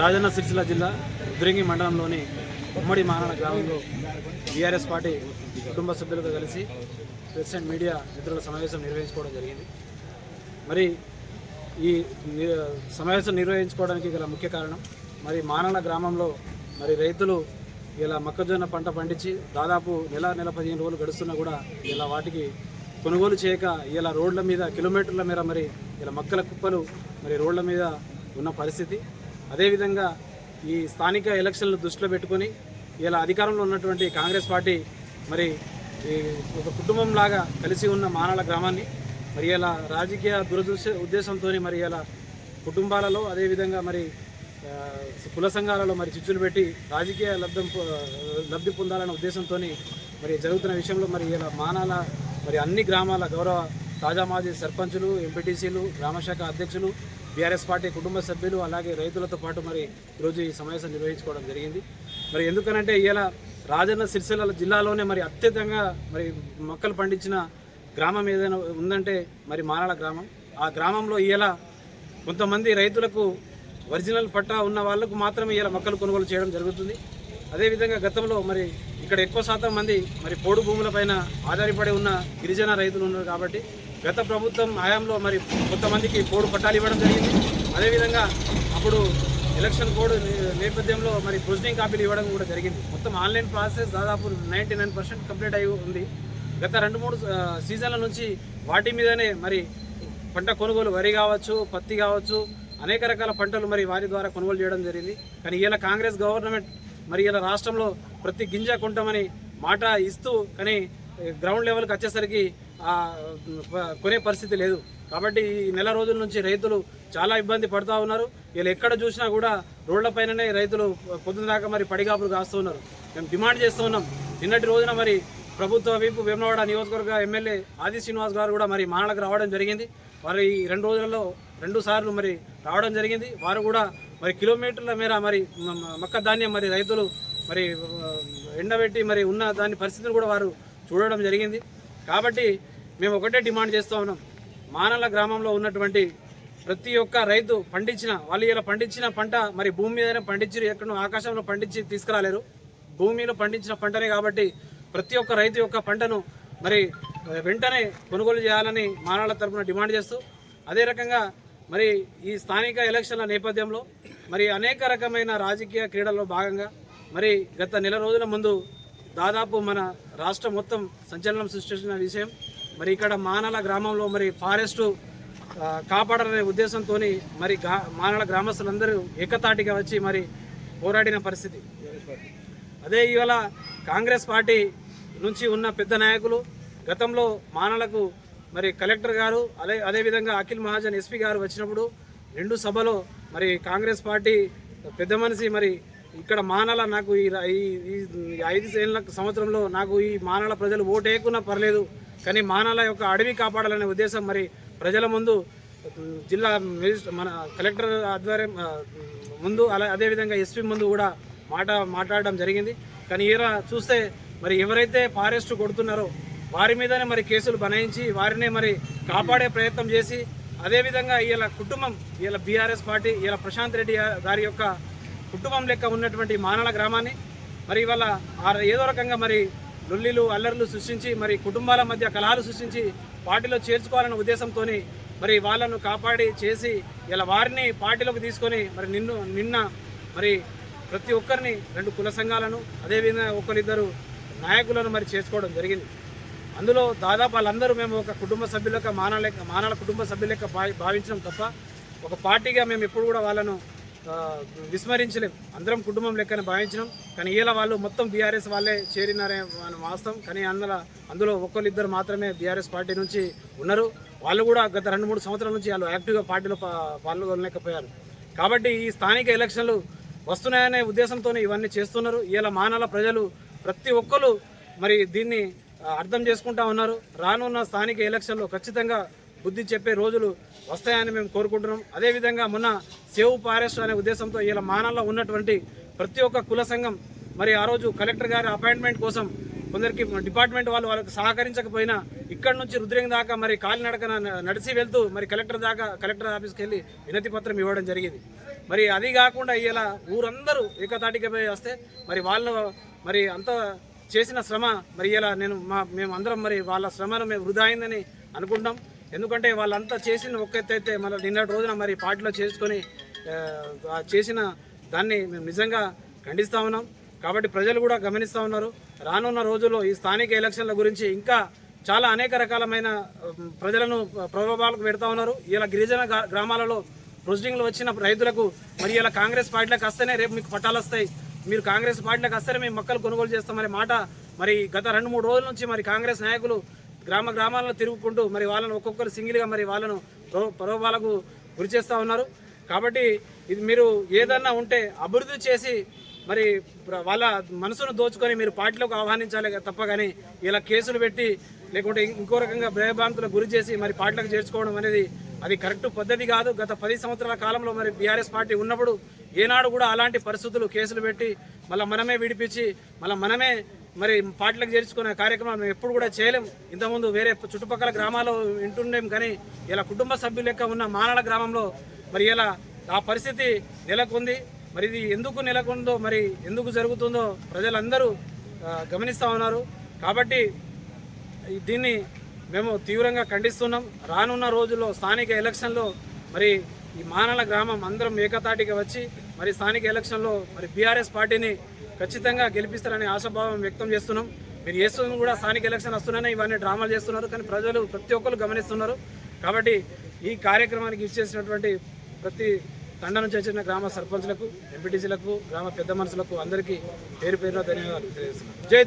రాజన్న సిరిసిల్ల జిల్లా ఉద్రంగి మండలంలోని ఉమ్మడి మానాల గ్రామంలో బీఆర్ఎస్ పార్టీ కుటుంబ సభ్యులతో కలిసి ప్రెసిడెంట్ మీడియా మిత్రుల సమావేశం నిర్వహించుకోవడం జరిగింది. మరి ఈ సమావేశం నిర్వహించుకోవడానికి గల ముఖ్య కారణం మరి మానాల గ్రామంలో మరి రైతులు ఇలా మొక్కజొన్న పంట పండించి దాదాపు నెల నెల పదిహేను రోజులు గడుస్తున్నా కూడా ఇలా వాటికి కొనుగోలు చేయక ఇలా రోడ్ల మీద కిలోమీటర్ల మేర మరి ఇలా మొక్కల కుప్పలు మరి రోడ్ల మీద ఉన్న పరిస్థితి అదేవిధంగా ఈ స్థానిక ఎలక్షన్లు దృష్టిలో పెట్టుకొని ఇలా అధికారంలో ఉన్నటువంటి కాంగ్రెస్ పార్టీ మరి ఈ ఒక కుటుంబంలాగా కలిసి ఉన్న మానాల గ్రామాన్ని మరి ఇలా రాజకీయ దురదృశ్య ఉద్దేశంతో మరి ఇలా కుటుంబాలలో అదేవిధంగా మరి కుల సంఘాలలో మరి చిచ్చులు పెట్టి రాజకీయ లబ్ధం పొ- లబ్ధి పొందాలనే ఉద్దేశంతో మరి జరుగుతున్న విషయంలో మరి ఇలా మానాల మరి అన్ని గ్రామాల గౌరవ తాజా మాజీ సర్పంచులు ఎంపీటీసీలు గ్రామశాఖ అధ్యక్షులు బీఆర్ఎస్ పార్టీ కుటుంబ సభ్యులు అలాగే రైతులతో పాటు మరి ఈరోజు ఈ సమావేశం నిర్వహించుకోవడం జరిగింది. మరి ఎందుకనంటే ఇలా రాజన్న సిరిసిల్ల జిల్లాలోనే మరి అత్యధికంగా మరి మొక్కలు పండించిన గ్రామం ఏదైనా ఉందంటే మరి మానాల గ్రామం. ఆ గ్రామంలో ఇలా కొంతమంది రైతులకు ఒరిజినల్ పట్టా ఉన్న వాళ్ళకు మాత్రమే ఇలా మొక్కలు కొనుగోలు చేయడం జరుగుతుంది. అదేవిధంగా గతంలో మరి ఇక్కడ ఎక్కువ శాతం మంది మరి పోడు భూములపైన ఆధారపడి ఉన్న గిరిజన రైతులు ఉన్నారు కాబట్టి గత ప్రభుత్వం హయాంలో మరి కొంతమందికి పోడు పట్టాలు ఇవ్వడం జరిగింది. అదేవిధంగా అప్పుడు ఎలక్షన్ కోడ్ నేపథ్యంలో మరి ప్రొసీడింగ్ కాపీలు ఇవ్వడం కూడా జరిగింది. మొత్తం ఆన్లైన్ ప్రాసెస్ దాదాపు నైంటీ నైన్ పర్సెంట్ కంప్లీట్ అయి ఉంది. గత రెండు మూడు సీజన్ల నుంచి వాటి మీదనే మరి పంట కొనుగోలు వరి కావచ్చు పత్తి కావచ్చు అనేక రకాల పంటలు మరి వారి ద్వారా కొనుగోలు చేయడం జరిగింది. కానీ ఇలా కాంగ్రెస్ గవర్నమెంట్ మరి ఇలా రాష్ట్రంలో ప్రతి గింజ కొంటామని మాట ఇస్తూ కానీ గ్రౌండ్ లెవెల్కి వచ్చేసరికి కొనే పరిస్థితి లేదు. కాబట్టి ఈ నెల రోజుల నుంచి రైతులు చాలా ఇబ్బంది పడుతూ ఉన్నారు. వీళ్ళు ఎక్కడ చూసినా కూడా రోడ్లపైననే రైతులు పొద్దున దాకా మరి పడిగాపులు కాస్తూ ఉన్నారు. మేము డిమాండ్ చేస్తూ ఉన్నాం. నిన్నటి రోజున మరి ప్రభుత్వ వైపు వేమనవాడ నియోజకవర్గ ఎమ్మెల్యే ఆది శ్రీనివాస్ గారు కూడా మరి మానలకు రావడం జరిగింది. వారు ఈ రెండు రోజులలో రెండు సార్లు మరి రావడం జరిగింది. వారు కూడా మరి కిలోమీటర్ల మేర మరి మొక్క మక్క ధాన్యం మరి రైతులు మరి ఎండబెట్టి మరి ఉన్న దాని పరిస్థితిని కూడా వారు చూడడం జరిగింది. కాబట్టి మేము ఒకటే డిమాండ్ చేస్తూ ఉన్నాం. మానల గ్రామంలో ఉన్నటువంటి ప్రతి ఒక్క రైతు పండించిన వాళ్ళు ఇలా పండించిన పంట మరి భూమి మీదనే పండించి ఎక్కడో ఆకాశంలో పండించి తీసుకురాలేరు. భూమిలో పండించిన పంటనే కాబట్టి ప్రతి ఒక్క రైతు యొక్క పంటను మరి వెంటనే కొనుగోలు చేయాలని మానాల తరపున డిమాండ్ చేస్తూ అదే రకంగా మరి ఈ స్థానిక ఎలక్షన్ల నేపథ్యంలో మరి అనేక రకమైన రాజకీయ క్రీడల్లో భాగంగా మరి గత నెల రోజుల ముందు దాదాపు మన రాష్ట్రం మొత్తం సంచలనం సృష్టించిన విషయం. మరి ఇక్కడ మానల గ్రామంలో మరి ఫారెస్ట్ కాపాడాలనే ఉద్దేశంతో మరి మానల గ్రామస్తులందరూ ఏకతాటిగా వచ్చి మరి పోరాడిన పరిస్థితి. అదే ఇవాళ కాంగ్రెస్ పార్టీ నుంచి ఉన్న పెద్ద నాయకులు గతంలో మానలకు మరి కలెక్టర్ గారు అదే అదేవిధంగా అఖిల్ మహాజన్ ఎస్పీ గారు వచ్చినప్పుడు రెండు సభలో మరి కాంగ్రెస్ పార్టీ పెద్ద మనిషి మరి ఇక్కడ మానల నాకు ఈ ఈ ఐదు సంవత్సరంలో నాకు ఈ మానల ప్రజలు ఓటు వేయకున్నా పర్లేదు కానీ మానల యొక్క అడవి కాపాడాలనే ఉద్దేశం మరి ప్రజల ముందు జిల్లా మన కలెక్టర్ ఆధ్వర్యం ముందు అలా అదేవిధంగా ఎస్పీ ముందు కూడా మాట మాట్లాడడం జరిగింది. కానీ ఈరా చూస్తే మరి ఎవరైతే ఫారెస్ట్ కొడుతున్నారో వారి మీదనే మరి కేసులు బనాయించి వారినే మరి కాపాడే ప్రయత్నం చేసి అదేవిధంగా వీళ్ళ కుటుంబం వీళ్ళ బీఆర్ఎస్ పార్టీ వీళ్ళ ప్రశాంత్ రెడ్డి గారి యొక్క కుటుంబం లెక్క ఉన్నటువంటి మానల గ్రామాన్ని మరి ఇవాళ ఏదో రకంగా మరి లొల్లిలు అల్లర్లు సృష్టించి మరి కుటుంబాల మధ్య కలహాలు సృష్టించి పార్టీలో చేర్చుకోవాలనే ఉద్దేశంతో మరి వాళ్ళను కాపాడి చేసి ఇలా వారిని పార్టీలోకి తీసుకొని మరి నిన్ను నిన్న మరి ప్రతి ఒక్కరిని రెండు కుల సంఘాలను అదేవిధంగా ఒకరిద్దరు నాయకులను మరి చేసుకోవడం జరిగింది. అందులో దాదాపు వాళ్ళందరూ మేము ఒక కుటుంబ సభ్యులక మానాల మానాల కుటుంబ సభ్యులక భావి భావించడం తప్ప ఒక పార్టీగా మేము ఎప్పుడు కూడా వాళ్ళను విస్మరించలేం. అందరం కుటుంబం లెక్కన భావించినాం. కానీ ఇలా వాళ్ళు మొత్తం బీఆర్ఎస్ వాళ్ళే చేరినారే అని వాస్తవం. కానీ అందులో అందులో ఒక్కరిద్దరు మాత్రమే బీఆర్ఎస్ పార్టీ నుంచి ఉన్నారు. వాళ్ళు కూడా గత రెండు మూడు సంవత్సరాల నుంచి వాళ్ళు యాక్టివ్గా పార్టీలో పాల్గొనలేకపోయారు. కాబట్టి ఈ స్థానిక ఎలక్షన్లు వస్తున్నాయనే ఉద్దేశంతో ఇవన్నీ చేస్తున్నారు. ఇలా మానాల ప్రజలు ప్రతి ఒక్కరు మరి దీన్ని అర్థం చేసుకుంటా ఉన్నారు. రానున్న స్థానిక ఎలక్షన్లో ఖచ్చితంగా బుద్ధి చెప్పే రోజులు వస్తాయని మేము కోరుకుంటున్నాం. అదేవిధంగా మొన్న సేవ్ పారెస్ట్ అనే ఉద్దేశంతో ఇలా మానల్లో ఉన్నటువంటి ప్రతి ఒక్క కుల సంఘం మరి ఆ రోజు కలెక్టర్ గారి అపాయింట్మెంట్ కోసం కొందరికి డిపార్ట్మెంట్ వాళ్ళు వాళ్ళకి సహకరించకపోయినా ఇక్కడ నుంచి రుద్రంగి దాకా మరి కాలినడకన నడిచి వెళ్తూ మరి కలెక్టర్ దాకా కలెక్టర్ ఆఫీస్కి వెళ్ళి వినతి పత్రం ఇవ్వడం జరిగింది. మరి అది కాకుండా ఇలా ఊరందరూ ఏకతాటికపై వస్తే మరి వాళ్ళు మరి అంత చేసిన శ్రమ మరి ఇలా నేను మా మేము అందరం మరి వాళ్ళ శ్రమను మేము వృధా అయిందని అనుకుంటాం. ఎందుకంటే వాళ్ళంతా చేసిన ఒక్కెత్తైతే మన నిన్నటి రోజున మరి పార్టీలో చేసుకొని చేసిన దాన్ని మేము నిజంగా ఖండిస్తూ ఉన్నాం. కాబట్టి ప్రజలు కూడా గమనిస్తూ ఉన్నారు. రానున్న రోజుల్లో ఈ స్థానిక ఎలక్షన్ల గురించి ఇంకా చాలా అనేక రకాలమైన ప్రజలను ప్రలోభాలకు పెడతా ఉన్నారు. ఇలా గిరిజన గ్రామాలలో ప్రొసీడింగ్లు వచ్చిన రైతులకు మరి ఇలా కాంగ్రెస్ పార్టీలకు వస్తేనే రేపు మీకు పట్టాలు వస్తాయి. మీరు కాంగ్రెస్ పార్టీలకు వస్తేనే మేము మొక్కలు కొనుగోలు చేస్తామనే మాట మరి గత రెండు మూడు రోజుల నుంచి మరి కాంగ్రెస్ నాయకులు గ్రామ గ్రామాలను తిరుగుకుంటూ మరి వాళ్ళను ఒక్కొక్కరు సింగిల్గా మరి వాళ్ళను ప్రో- ప్రలోభాలకు గురి చేస్తూ ఉన్నారు. కాబట్టి ఇది మీరు ఏదన్నా ఉంటే అభివృద్ధి చేసి మరి వాళ్ళ మనసును దోచుకొని మీరు పార్టీలోకి ఆహ్వానించాలి తప్ప కానీ ఇలా కేసులు పెట్టి లేకుంటే ఇంకో రకంగా భయభ్రాంతులకు గురి చేసి మరి పార్టీలకు చేర్చుకోవడం అనేది అది కరెక్ట్ పద్ధతి కాదు. గత పది సంవత్సరాల కాలంలో మరి బీఆర్ఎస్ పార్టీ ఉన్నప్పుడు ఏనాడు కూడా అలాంటి పరిస్థితులు కేసులు పెట్టి మళ్ళీ మనమే విడిపించి మళ్ళీ మనమే మరి పాటలకు చేర్చుకునే కార్యక్రమం మేము ఎప్పుడు కూడా చేయలేం ఇంతకుముందు వేరే చుట్టుపక్కల గ్రామాల్లో వింటుండేం కానీ ఇలా కుటుంబ సభ్యుల లెక్క ఉన్న మానాడ గ్రామంలో మరి ఇలా ఆ పరిస్థితి నెలకొంది. మరి ఇది ఎందుకు నెలకొందో మరి ఎందుకు జరుగుతుందో ప్రజలందరూ గమనిస్తూ ఉన్నారు. కాబట్టి దీన్ని మేము తీవ్రంగా ఖండిస్తున్నాం. రానున్న రోజుల్లో స్థానిక ఎలక్షన్లో మరి ఈ మానల గ్రామం అందరం ఏకతాటిగా వచ్చి మరి స్థానిక ఎలక్షన్లో మరి బీఆర్ఎస్ పార్టీని ఖచ్చితంగా గెలిపిస్తారనే ఆశాభావం వ్యక్తం చేస్తున్నాం. మీరు చేస్తున్న కూడా స్థానిక ఎలక్షన్ వస్తున్నాయని ఇవన్నీ డ్రామాలు చేస్తున్నారు. కానీ ప్రజలు ప్రతి ఒక్కరు గమనిస్తున్నారు. కాబట్టి ఈ కార్యక్రమానికి ఇచ్చేసినటువంటి ప్రతి తండ నుంచి వచ్చిన గ్రామ సర్పంచ్లకు ఎంపీటీసీలకు గ్రామ పెద్ద మనుషులకు అందరికీ పేరు పేరున ధన్యవాదాలు తెలియజేస్తున్నాను. జై